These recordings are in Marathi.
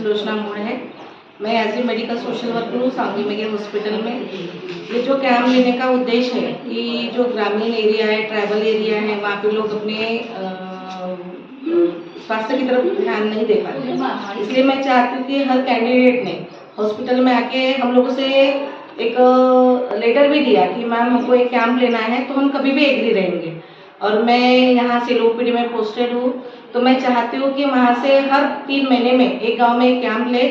जोशना मोड़ है। मैं as a medical social worker हूँ, सांगी मेघे हॉस्पिटल में। ये जो कैंप लेने का उद्देश्य है कि जो ग्रामीण एरिया है ट्राइबल एरिया है, वहाँ पे लोग अपने स्वास्थ्य की तरफ़ ध्यान नहीं दे पाते इसलिए मैं चाहती कि हर कैंडिडेट ने हॉस्पिटल में आके हम लोगों से एक लेटर भी दिया कि, मैम, हमको एक कैंप लेना है। तो हम कभी भी एग्री रहेंगे। और मैं यहाँ से लोपीडी में पोस्टेड हूँ। तो मैं चाहती हूँ कि वहाँ से हर तीन महीने में एक गाँव में एक कैंप ले।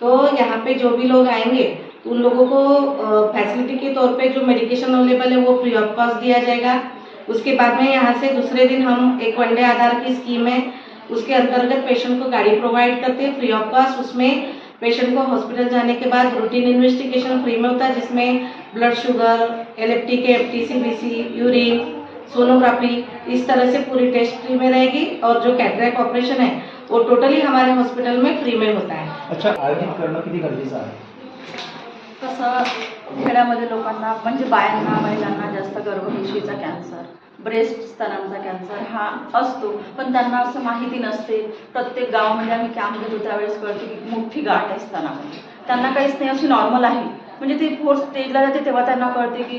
तो यहाँ पे जो भी लोग आएँगे तो उन लोगों को फैसिलिटी के तौर पे जो मेडिकेशन अवेलेबल है, वो फ्री ऑफ़ कॉस्ट दिया जाएगा। उसके बाद में यहाँ से दूसरे दिन हम एक वनडे आधार की स्कीम है। उसके अंतर्गत पेशेंट को गाड़ी प्रोवाइड करते हैं फ्री ऑफ़ कॉस्ट उसमें पेशेंट को हॉस्पिटल जाने के बाद रूटीन इन्वेस्टिगेशन फ्री में होता है, जिसमें blood sugar L F T K F T C B C urine sonography इस तरह से पूरी टेस्ट फ्री में रहेगी और जो कैटरैक्ट ऑपरेशन है वो टोटली हमारे हॉस्पिटल में फ्री में होता है। अच्छा आयोजित करणं किती गरजेचं आहे? कसं खेड्यामध्ये लोकांना म्हणजे बायांना महिलांना जास्त गर्भपिशवीचा कॅन्सर ब्रेस्ट स्तनांचा कॅन्सर हा असतो. पण त्यांना असं माहिती नसते. प्रत्येक गावामध्ये आम्ही कॅम्प घेतो त्यावेळेस कळते की मोठी गाठ आहे स्तनामध्ये त्यांना काहीच नाही अशी नॉर्मल आहे. म्हणजे ती फोर्थ स्टेजला जाते तेव्हा त्यांना कळते की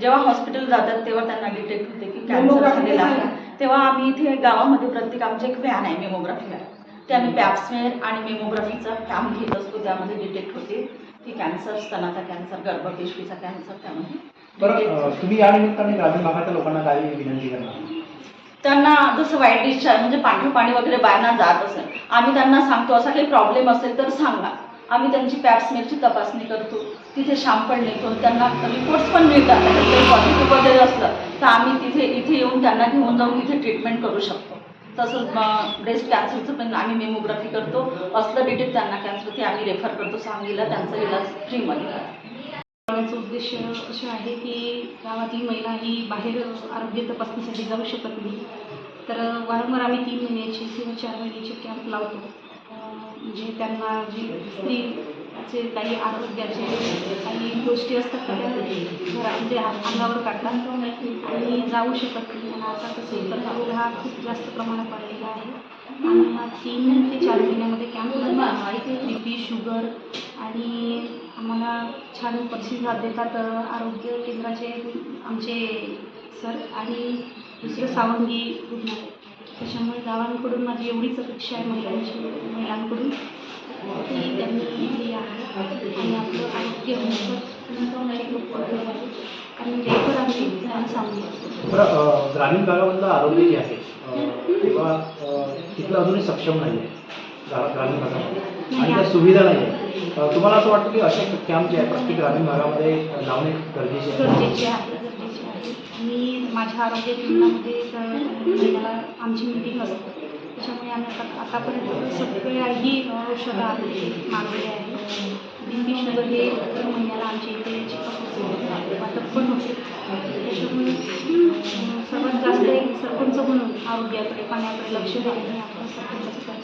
जेव्हा हॉस्पिटल जातात तेव्हा त्यांना डिटेक्ट होते की कॅन्सर झालेला आहे. तेव्हा आम्ही इथे गावामध्ये प्रत्येक आमचे एक व्हॅन आहे मेमोग्राफीला ते आम्ही पॅप्समेअर आणि मेमोग्राफीचा कॅम्प घेत असतो त्यामध्ये डिटेक्ट होते की कॅन्सर स्तनाचा कॅन्सर गर्भपेशवीचा कॅन्सर त्यामध्ये बरं. तुम्ही या निमित्ताने ग्रामीण भागातल्या लोकांना काय विनंती करणार त्यांना जसं वाईट डिस्चार्ज म्हणजे पांढरं पाणी वगैरे बायांना जात असेल आम्ही त्यांना सांगतो असा काही प्रॉब्लेम असेल तर सांगा. आम्ही त्यांची पॅप्समेरची तपासणी करतो. तिथे शॅम्पल नेतो. त्यांना रिपोर्ट्स पण मिळतात. पॉझिटिव्ह वगैरे असलं तर आम्ही तिथे इथे येऊन त्यांना घेऊन जाऊन तिथे ट्रीटमेंट करू शकतो. तसंच ब्रेस्ट कॅन्सरचं पण आम्ही मेमोग्राफी करतो. असलं डिटेल त्यांना कॅन्सर ते आम्ही रेफर करतो. सांगलीला त्यांचा इलाज फ्रीमध्ये करण्याचं उद्देश असे आहे की गावातली महिला ही बाहेर आरोग्य तपासणीसाठी जाऊ शकत नाही. तर वारंवार आम्ही तीन महिन्याचे किंवा चार महिन्याचे कॅम्प लावतो. जे त्यांना जी स्त्रीचे काही आरोग्याचे काही गोष्टी असतात त्या घरा म्हणजे अंगावर काढतात आणि जाऊ शकत नाही आणि आता कसं तर हा रोग हा खूप जास्त प्रमाणात वाढलेला आहे. आणि हा तीन ते चार महिन्यामध्ये कॅम्प बी पी शुगर आणि आम्हाला छान प्रतिसाद देतात आरोग्य केंद्राचे आमचे सर आणि दुसरं सावंगी रुग्णालय. त्याच्यामुळे गावांकडून माझी एवढीच अपेक्षा आहे महिलांची महिलांकडून की त्यांनी इथे यावं आणि आपलं आरोग्य चेकअप करावं आणि रेफर आम्ही त्यांना सांगू बरं ग्रामीण भागामधलं आरोग्य जे आहे तेव्हा तिथलं अजूनही सक्षम नाही आहे ग्रामीण भागामध्ये. आणि त्या सुविधा नाही आहे तुम्हाला असं वाटतं की असे कॅम्प जे आहे प्रत्येक ग्रामीण भागामध्ये लावणे गरजेचे आहे? मी माझ्या आरोग्य केंद्रामध्ये आमची मीटिंग असते. त्याच्यामुळे आम्ही आता आतापर्यंत सगळ्याही औषधं आम्ही मागवली आहे बी शुगर हे दर महिन्याला आमच्या इथे चेकअप वाटप पण होते. त्याच्यामुळे सर्वात जास्त सरपंच म्हणून आरोग्याकडे पाण्याकडे लक्ष द्यायला आपण सरपंचाचं